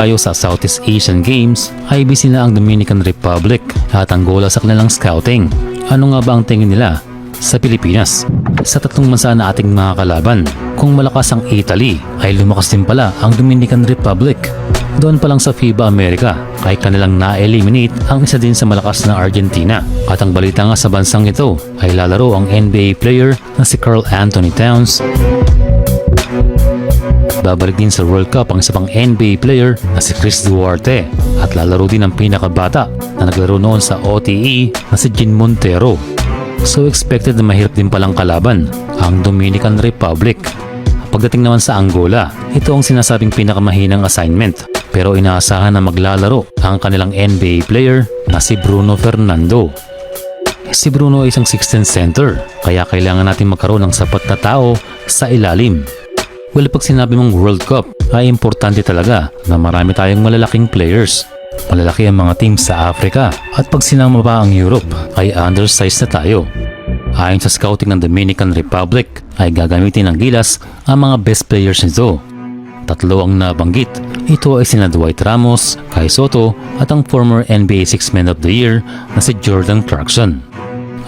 tayo sa Southeast Asian Games ay na ang Dominican Republic at Angola sa kanilang scouting. Ano nga ba ang tingin nila sa Pilipinas? Sa tatlong bansa na ating mga kalaban, kung malakas ang Italy ay lumakas din pala ang Dominican Republic. Doon pa lang sa FIBA America ay kanilang na-eliminate ang isa din sa malakas na Argentina. At ang balita nga sa bansang ito ay lalaro ang NBA player na si Carl Anthony Towns Babalik din sa World Cup ang isa pang NBA player na si Chris Duarte at lalaro din ang pinakabata na naglaro noon sa OTE na si Gin Montero. So expected na mahirap din palang kalaban ang Dominican Republic. Pagdating naman sa Angola, ito ang sinasabing pinakamahinang assignment pero inaasahan na maglalaro ang kanilang NBA player na si Bruno Fernando. Si Bruno ay isang 16th center kaya kailangan natin magkaroon ng sapat na tao sa ilalim Well, pag sinabi mong World Cup, ay importante talaga na marami tayong malalaking players. Malalaki ang mga team sa Africa at pag sinama pa ang Europe ay undersized na tayo. Ayon sa scouting ng Dominican Republic ay gagamitin ng Gilas ang mga best players nito. Tatlo ang nabanggit. Ito ay sina Dwight Ramos, Kai Soto at ang former NBA Six Man of the Year na si Jordan Clarkson.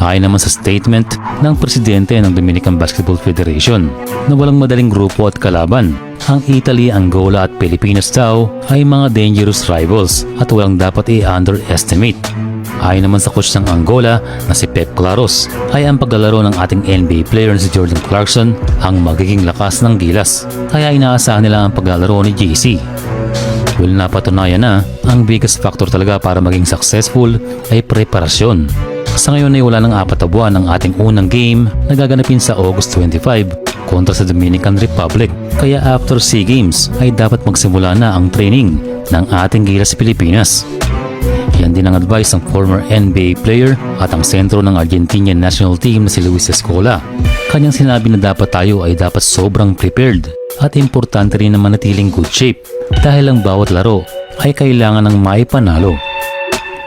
Ayon naman sa statement ng presidente ng Dominican Basketball Federation na walang madaling grupo at kalaban. Ang Italy, Angola at Pilipinas daw ay mga dangerous rivals at walang dapat i-underestimate. Ayon naman sa coach ng Angola na si Pep Claros ay ang paglalaro ng ating NBA player na si Jordan Clarkson ang magiging lakas ng gilas. Kaya inaasahan nila ang paglalaro ni JC. Well, napatunayan na ang biggest factor talaga para maging successful ay preparasyon. Sa ngayon ay wala ng apat na buwan ang ating unang game na gaganapin sa August 25 kontra sa Dominican Republic. Kaya after SEA Games ay dapat magsimula na ang training ng ating gila sa Pilipinas. Yan din ang advice ng former NBA player at ang sentro ng Argentinian national team na si Luis Escola. Kanyang sinabi na dapat tayo ay dapat sobrang prepared at importante rin na manatiling good shape dahil ang bawat laro ay kailangan ng maipanalo.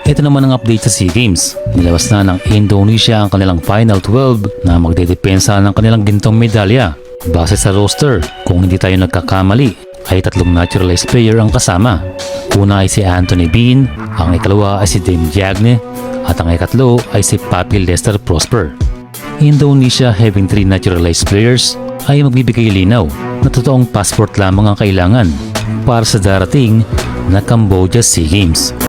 Ito naman ang update sa SEA Games. Nilabas na ng Indonesia ang kanilang Final 12 na magdedepensa ng kanilang gintong medalya. Base sa roster, kung hindi tayo nagkakamali, ay tatlong naturalized player ang kasama. Una ay si Anthony Bean, ang ikalawa ay si Dame Diagne, at ang ikatlo ay si Papi Lester Prosper. Indonesia having three naturalized players ay magbibigay linaw na totoong passport lamang ang kailangan para sa darating na Cambodia SEA Games.